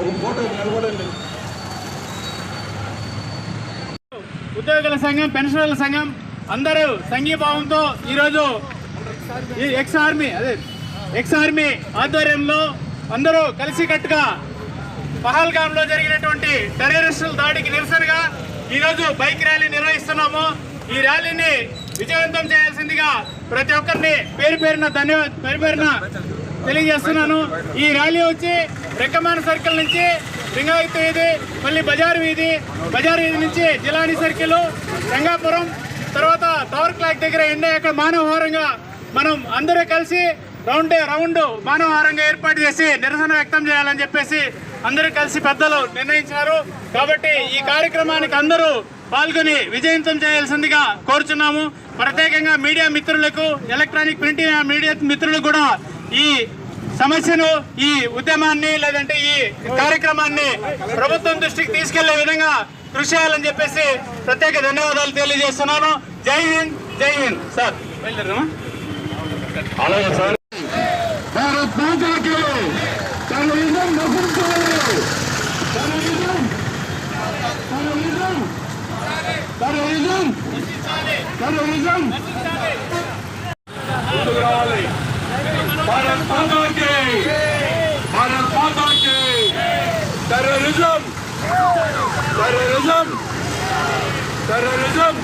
ఒక ఫోటో నిలబడండి. ఉద్యోగుల సంఘం పెన్షనర్ల సంఘం అందరూ సంఘీభావంతో ఈరోజు ఈ ఎక్స్ ఆర్మీ అదే ఎక్స్ ఆర్మీ ఆధ్వర్యంలో అందరూ కలిసికట్టుగా పహల్గామ్లో జరిగినటువంటి టెర్రరిస్టుల దాడికి నిరసనగా ఈరోజు బైక్ ర్యాలీ నిర్వహిస్తున్నాము. ఈ ర్యాలీని విజయవంతం చేయాల్సిందిగా ప్రతి ఒక్కరిని పేరు పేరున ధన్యవాద పేరు పేరున తెలియజేస్తున్నాను. ఈ ర్యాలీ వచ్చి రెక్కమాన సర్కిల్ నుంచి లింగాయత్ వీధి మళ్ళీ బజార్ వీధి బజార్ వీధి నుంచి జిలాని సర్కిల్ రంగాపురం తర్వాత టవర్ క్లాక్ దగ్గర ఎండ అక్కడ మానవహారంగా మనం అందరూ కలిసి రౌండ్ రౌండ్ మానవహారంగా ఏర్పాటు చేసి నిరసన వ్యక్తం చేయాలని చెప్పేసి అందరూ కలిసి పెద్దలు నిర్ణయించారు. కాబట్టి ఈ కార్యక్రమానికి అందరూ పాల్గొని విజయంతం చేయాల్సిందిగా కోరుచున్నాము. ప్రత్యేకంగా మీడియా మిత్రులకు ఎలక్ట్రానిక్ ప్రింటింగ్ మీడియా మిత్రులకు కూడా ఈ సమస్యను ఈ ఉద్యమాన్ని లేదంటే ఈ కార్యక్రమాన్ని ప్రభుత్వం దృష్టికి తీసుకెళ్ళే విధంగా కృషి చేయాలని చెప్పేసి ప్రత్యేక ధన్యవాదాలు తెలియజేస్తున్నాను. జై హింద్ జై హింద్. సార్ అలాగే సార్. భారత్ మాతాకి ముందుకు రావాలి భారత్ మాతాకి భారత్ మాతాకి terrorism terrorism terrorism. Bharat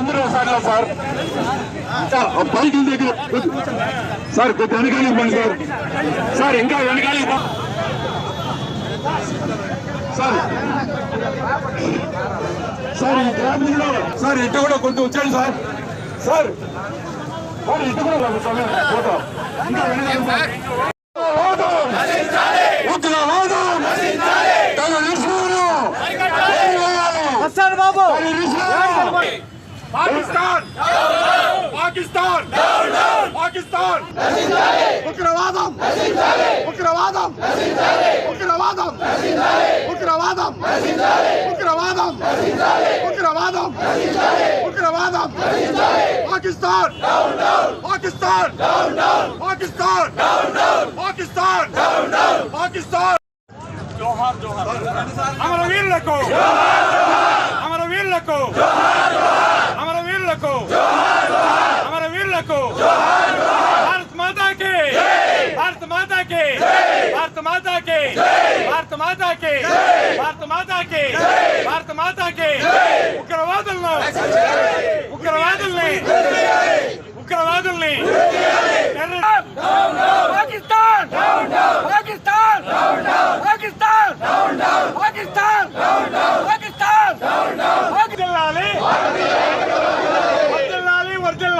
hotel అందరూ సార్? సార్ ఇంకా బైకుల దగ్గర సార్ కొద్ది వెనకాల ఇవ్వండి సార్. సార్ ఇంకా వెనకాల ఇవ్వండి సార్. సార్ ఈ గ్రామంలో సార్ ఇటు కూడా కొంచెం వచ్చాడు సార్. సార్. సార్ ఇటు కూడా కొంచెం ఫోటో ఇంకా వెనకాల సార్ ఉగ్రవాదం టెర్రరిస్టులను ఏరివేయాలి. బాబు టెర్రరిస్టులను పాకిస్తాన్! పాకిస్తాన్! పాకిస్తాన్! ఉగ్రవాదం! ఉగ్రవాదం! ఉగ్రవాదం! ఉగ్రవాదం! ఉగ్రవాదం! ఉగ్రవాదం! ఉగ్రవాదం! పాకిస్తాన్! పాకిస్తాన్! పాకిస్తాన్! పాకిస్తాన్! పాకిస్తాన్! జోహార్ జోహార్! అమర వీరులకు జోహార్ జోహార్ వీరులకు. అమర వీరులకు. భారత్ మాతాకి. భారత మాతాకి. భారత మాతాకి. భారత మాతాకి. భారత మాతాకి. భారత మాతాకి. ఉగ్రవాదులను. ఉగ్రవాదుల్ని. ఉగ్రవాదుల్ని. పాకిస్తాన్. పాకిస్తాన్. పాకిస్తాన్. పాకిస్తాన్. పాకిస్తాన్. వర్దిల్లాలి వర్దిల్లాలి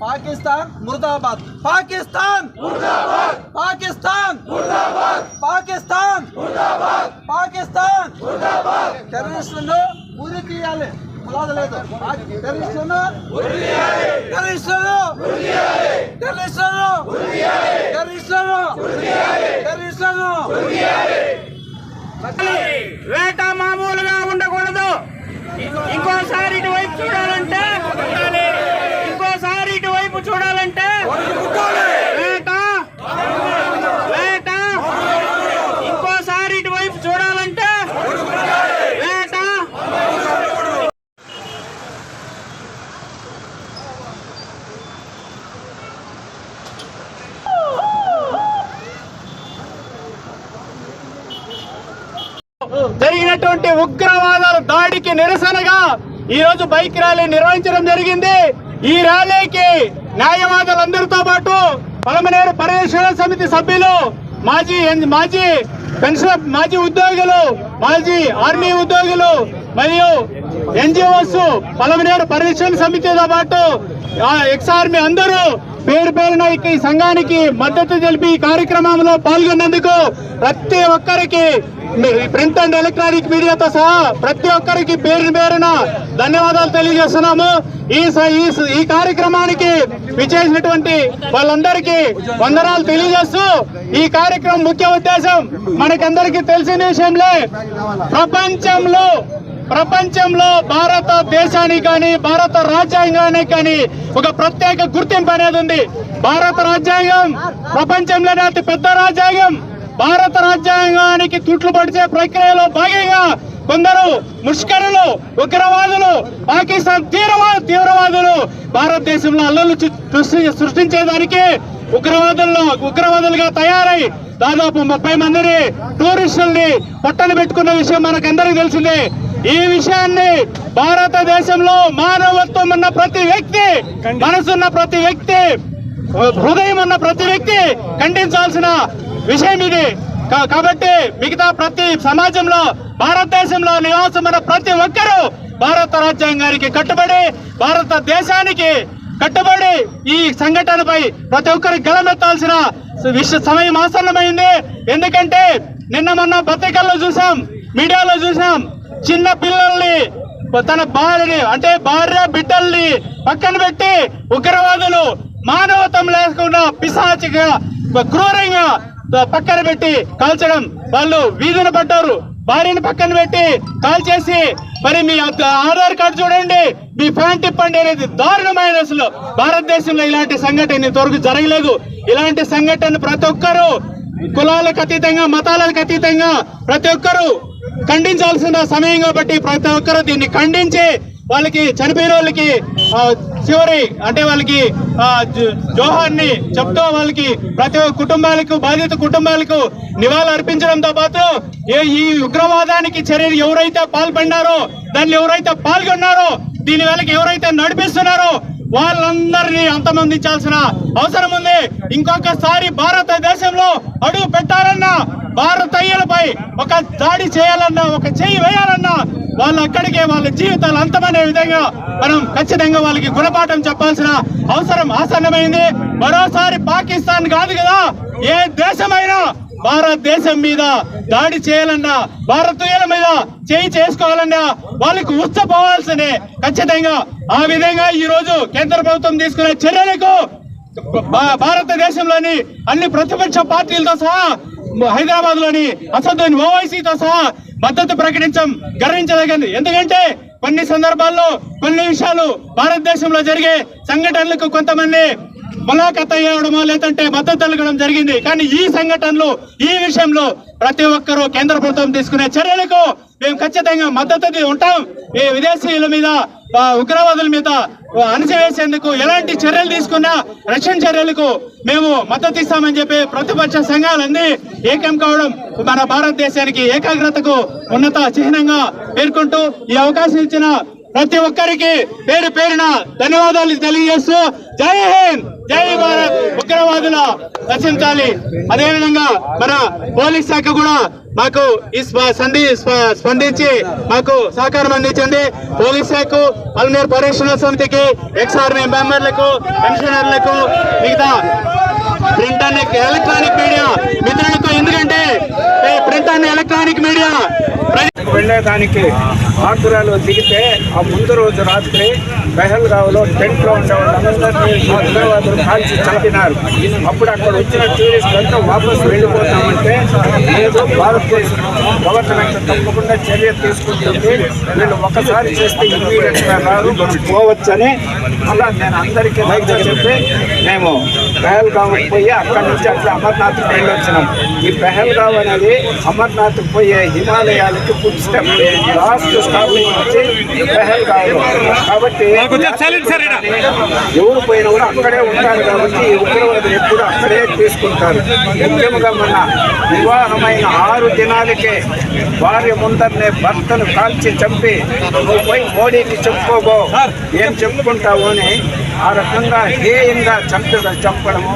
పాకిస్తాన్ ముర్దాబాద్! పాకిస్తాన్ పాకిస్తాన్ పాకిస్తాన్ పాకిస్తాన్ టెర్రరిస్టులను ఉరి తీయాలి. అలాగే లేదు. టెర్రరిస్టులను టెర్రరిస్టులను టెర్రరిస్టులను టెర్రరిస్టులను టెర్రరిస్టులను వేట మామూలుగా ఉండకూడదు. ఇంకోసారి ఇటువైపు చూడాలంటే ఇంకోసారి ఇటువైపు చూడాలంటే వేట వేట ఇంకోసారి ఇటువైపు చూడాలంటే వేట జరిగినటువంటి ఉగ్రవాదాల దాడికి నిరసనగా ఈ రోజు బైక్ ర్యాలీ నిర్వహించడం జరిగింది. ఈ ర్యాలీకి న్యాయవాదులందరితో పాటు పలమనేరు పర్యవేక్షణ సమితి సభ్యులు మాజీ ఎన్- మాజీ పెన్షన్ మాజీ ఉద్యోగులు మాజీ ఆర్మీ ఉద్యోగులు మరియు ఎన్జిఓస్ పలమనేరు పరిరక్షణ సమితితో పాటు ఎక్స్ ఆర్మీ అందరూ పేరు పేరున ఈ సంఘానికి మద్దతు తెలిపి ఈ కార్యక్రమంలో పాల్గొన్నందుకు ప్రతి ఒక్కరికి ప్రింట్ అండ్ ఎలక్ట్రానిక్ మీడియాతో సహా ప్రతి ఒక్కరికి పేరు పేరున ధన్యవాదాలు తెలియజేస్తున్నాము. ఈ స- ఈ స- ఈ కార్యక్రమానికి విచ్చేసినటువంటి వాళ్ళందరికీ వందనాలు తెలియజేస్తూ ఈ కార్యక్రమం ముఖ్య ఉద్దేశం మనకందరికీ తెలిసిన విషయంలో. ప్రపంచంలో ప్రపంచంలో భారతదేశానికి కానీ భారత రాజ్యాంగానికి కానీ ఒక ప్రత్యేక గుర్తింపు అనేది ఉంది. భారత రాజ్యాంగం ప్రపంచంలోనే అతి పెద్ద రాజ్యాంగం. భారత రాజ్యాంగానికి తుట్లు పడిచే ప్రక్రియలో భాగంగా కొందరు ముష్కరులు ఉగ్రవాదులు పాకిస్తాన్ తీవ్రవాద తీవ్రవాదులు భారతదేశంలో అల్లలు సృష్టి- సృష్టించేదానికి ఉగ్రవాదుల్లో ఉగ్రవాదులుగా తయారై దాదాపు ముప్పై మందిని టూరిస్టుల్ని పొట్టన పెట్టుకున్న విషయం మనకందరికీ తెలిసిందే. ఈ విషయాన్ని భారతదేశంలో మానవత్వం ఉన్న ప్రతి వ్యక్తి మనసున్న ప్రతి వ్యక్తి హృదయం ఉన్న ప్రతి వ్యక్తి ఖండించాల్సిన విషయం ఇది. కాబట్టి మిగతా ప్రతి సమాజంలో భారతదేశంలో నివాసం ఉన్న ప్రతి ఒక్కరూ భారత రాజ్యాంగానికి కట్టుబడి భారతదేశానికి కట్టుబడి ఈ సంఘటనపై ప్రతి ఒక్కరికి గలమెత్తాల్సిన విష సమయం ఆసన్నమైంది. ఎందుకంటే నిన్న మొన్న పత్రికల్లో చూసాం మీడియాలో చూసాం చిన్న పిల్లల్ని తన భార్యని అంటే భార్య బిడ్డల్ని పక్కన పెట్టి ఉగ్రవాదులు మానవతం లేకుండా పిశాచిగా క్రూరంగా పక్కన పెట్టి కాల్చడం. వాళ్ళు వీధిన పడ్డారు భార్యను పక్కన పెట్టి కాల్చేసి మరి మీ ఆధార్ కార్డు చూడండి. మీ ఫ్యాన్ తిప్పండి అనేది దారుణమైన అసలు. భారతదేశంలో ఇలాంటి సంఘటన ఇంతవరకు జరగలేదు. ఇలాంటి సంఘటన ప్రతి ఒక్కరూ కులాలకు అతీతంగా మతాలకు అతీతంగా ప్రతి ఒక్కరూ ఖండించాల్సిన సమయం కాబట్టి ప్రతి ఒక్కరూ దీన్ని ఖండించి వాళ్ళకి చనిపోయిన వాళ్ళకి చివరి అంటే వాళ్ళకి జోహాన్ని చెప్తూ వాళ్ళకి ప్రతి ఒక్క కుటుంబాలకు బాధిత కుటుంబాలకు నివాళులు అర్పించడంతో పాటు ఏ- ఈ ఉగ్రవాదానికి చర్యలు ఎవరైతే పాల్పడినారో దాన్ని ఎవరైతే పాల్గొన్నారో దీని వాళ్ళకి ఎవరైతే నడిపిస్తున్నారో వాళ్ళందరినీ అంతమందించాల్సిన అవసరం ఉంది. ఇంకొకసారి భారతదేశంలో అడుగు పెట్టాలన్నా భారతీయులపై ఒక దాడి చేయాలన్నా ఒక చెయ్యి వేయాలన్నా వాళ్ళు అక్కడికే వాళ్ళ జీవితాలు అంతమనే విధంగా మనం ఖచ్చితంగా వాళ్ళకి గుణపాఠం చెప్పాల్సిన అవసరం ఆసన్నమైంది. మరోసారి పాకిస్తాన్ కాదు కదా ఏ దేశమైనా భారతదేశం మీద దాడి చేయాలన్నా భారతీయుల మీద చేయి చేసుకోవాలన్నా వాళ్ళకి ఉచ్చపోవాల్సిందే ఖచ్చితంగా ఆ విధంగా ఈ రోజు కేంద్ర ప్రభుత్వం తీసుకునే చర్యలకు భా- భారతదేశంలోని అన్ని ప్రతిపక్ష పార్టీలతో సహా హైదరాబాద్లోని అసదుద్దీన్ ఓవైసీతో సహా మద్దతు ప్రకటించడం గర్వించదగింది. ఎందుకంటే కొన్ని సందర్భాల్లో కొన్ని విషయాలు భారతదేశంలో జరిగే సంఘటనలకు కొంతమంది ములాఖత్ అయ్యడమో లేదంటే మద్దతు తెలగడం జరిగింది. కానీ ఈ సంఘటనలు ఈ విషయంలో ప్రతి ఒక్కరూ కేంద్ర ప్రభుత్వం తీసుకునే చర్యలకు మేము ఖచ్చితంగా మద్దతు ఉంటాం. ఈ విదేశీయుల మీద ఉగ్రవాదుల మీద అణచేసేందుకు ఎలాంటి చర్యలు తీసుకున్నా రక్షణ చర్యలకు మేము మద్దతు ఇస్తామని చెప్పి ప్రతిపక్ష సంఘాలన్నీ ఏకం కావడం మన భారతదేశానికి ఏకాగ్రతకు ఉన్నత చిహ్నంగా పేర్కొంటూ ఈ అవకాశం ఇచ్చిన ప్రతి ఒక్కరికి పేరు పేరున ధన్యవాదాలు తెలియజేస్తూ జై హింద్ జై భారత్. ఉగ్రవాదుల రచించాలి అదేవిధంగా మన పోలీస్ శాఖ కూడా మాకు ఈ సంధి స్పందించి మాకు సహకారం అందించండి పోలీస్ శాఖ పల్మేరు పరిరక్షణ సమితికి ఎక్స్ ఆర్మీ మెంబర్లకు పెన్షనర్లకు మిగతా ప్రింట్ అనే ఎలక్ట్రానిక్ మీడియా. మిత్రులకు ఎందుకంటే ప్రింట్ అనే ఎలక్ట్రానిక్ మీడియా. వెళ్ళేదానికి ఆకురాలు దిగితే ఆ ముందు రోజు రాత్రి పెహల్గావ్లో టెంట్లో ఉండే వాళ్ళందరినీ ఉగ్రవాదులు కాల్చి చంపినారు. అప్పుడు అక్కడ వచ్చిన టూరిస్ట్ అంతా వాపసు వెళ్ళిపోతామంటే లేదు భారతదేశం గవర్నమెంట్ తప్పకుండా చర్య తీసుకుంటుంది. వీళ్ళు ఒకసారి చేస్తే ఇమ్మీడియట్గా పోవచ్చని అలా నేను అందరికీ ధైర్యం చెప్పి మేము పెహల్గావ్ పోయి అక్కడి నుంచి అట్లా అమర్నాథ్ వెళ్ళి వచ్చినాం. ఈ పెహల్గావ్ అనేది అమర్నాథ్ పోయే హిమాలయాలకి ఫుడ్ స్టెప్ లాస్ట్ స్టాపింగ్ వచ్చి పెహల్గావ్ కాబట్టి ఎవరు పోయినా కూడా అక్కడే ఉంటారు కాబట్టి ఈ ఉగ్రవాదులు ఎప్పుడు అక్కడే తీసుకుంటారు. ముఖ్యంగా మన వివాహమైన ఆరు దినాలకే భార్య ముందరనే భర్తను కాల్చి చంపి నువ్వు పోయి మోడీకి చెప్పుకోబో ఏం చెప్పుకుంటావు అని ఆ రకంగా హేయంగా చంప చంపడము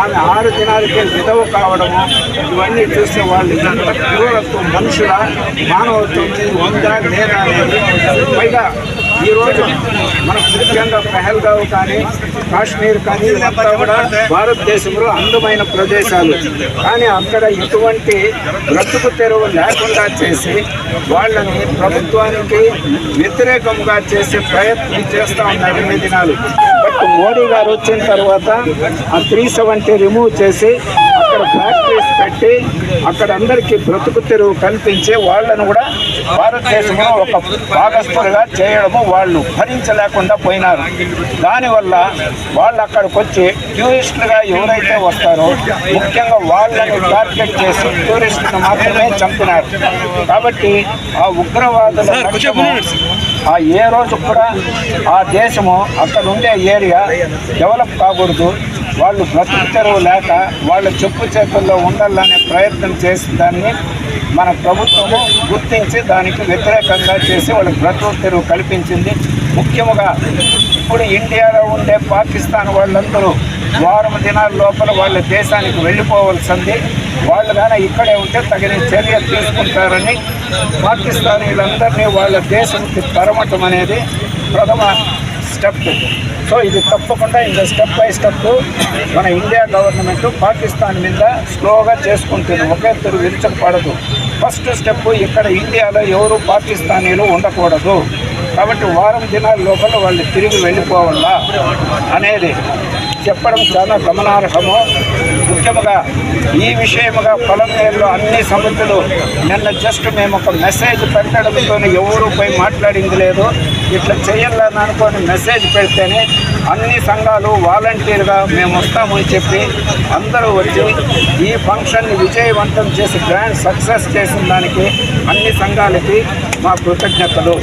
ఆమె ఆరు దినాలకే విధవ కావడము ఇవన్నీ చూస్తే వాళ్ళు ఎంత క్రూరత్వం మనుషుల మానవత్వం ఉందా లేదా అనేది పైగా ఈరోజు మన ముఖ్యంగా పెహల్గావ్ కానీ కాశ్మీర్ కానీ ఇదంతా కూడా భారతదేశంలో అందమైన ప్రదేశాలు. కానీ అక్కడ ఎటువంటి బ్రతుకు తెరువు లేకుండా చేసి వాళ్ళని ప్రభుత్వానికి వ్యతిరేకంగా చేసే ప్రయత్నం చేస్తూ ఉన్నారు ఎన్ని దినాలు. మోడీ గారు వచ్చిన తర్వాత ఆ త్రీ సెవెంటీ రిమూవ్ చేసి అక్కడ ఫ్యాక్టరీస్ పెట్టి అక్కడ అందరికీ బ్రతుకు తెరువు కల్పించి వాళ్ళను కూడా భారతదేశంలో ఒక భాగస్థులుగా చేయడము వాళ్ళు భరించలేకుండా పోయినారు. దానివల్ల వాళ్ళు అక్కడికి వచ్చి టూరిస్టులుగా ఎవరైతే వస్తారో ముఖ్యంగా వాళ్ళని టార్గెట్ చేసి టూరిస్టులు మాత్రమే చంపినారు. కాబట్టి ఆ ఉగ్రవాదుల ఆ ఏ రోజు కూడా ఆ దేశము అక్కడ ఉండే ఏరియా డెవలప్ కాకూడదు. వాళ్ళు బ్రతుకు తెరువు లేక వాళ్ళ చెప్పు చేతుల్లో ఉండాలనే ప్రయత్నం చేసిన దాన్ని మన ప్రభుత్వము గుర్తించి దానికి వ్యతిరేకంగా చేసి వాళ్ళకి బ్రతుకు తెరువు కల్పించింది. ముఖ్యంగా ఇప్పుడు ఇండియాలో ఉండే పాకిస్తాన్ వాళ్ళందరూ వారం దినాల లోపల వాళ్ళ దేశానికి వెళ్ళిపోవాల్సింది. వాళ్ళు కానీ ఇక్కడే ఉంటే తగిన చర్య తీసుకుంటారని పాకిస్తానీలందరినీ వాళ్ళ దేశంకి తరమటం అనేది ప్రథమ స్టెప్. సో ఇది తప్పకుండా ఇంత స్టెప్ బై స్టెప్ మన ఇండియా గవర్నమెంట్ పాకిస్తాన్ మీద స్లోగా చేసుకుంటుంది. ఒకే తిరుగు విరుచపడదు ఫస్ట్ స్టెప్ ఇక్కడ ఇండియాలో ఎవరు పాకిస్తానీలు ఉండకూడదు. కాబట్టి వారం దినాల లోపల వాళ్ళు తిరిగి వెళ్ళిపోవాలా అనేది చెప్పడం చాలా గమనార్హము. ముఖ్యముగా ఈ విషయముగా పొలంనేరులో అన్ని సమితులు నిన్న జస్ట్ మేము ఒక మెసేజ్ పెట్టడంతో ఎవరు పోయి మాట్లాడింది లేదు. ఇట్లా చేయాలని అనుకొని మెసేజ్ పెడితేనే అన్ని సంఘాలు వాలంటీర్గా మేము వస్తామని చెప్పి అందరూ వచ్చి ఈ ఫంక్షన్ని విజయవంతం చేసి గ్రాండ్ సక్సెస్ చేసిన దానికి అన్ని సంఘాలకి మా కృతజ్ఞతలు.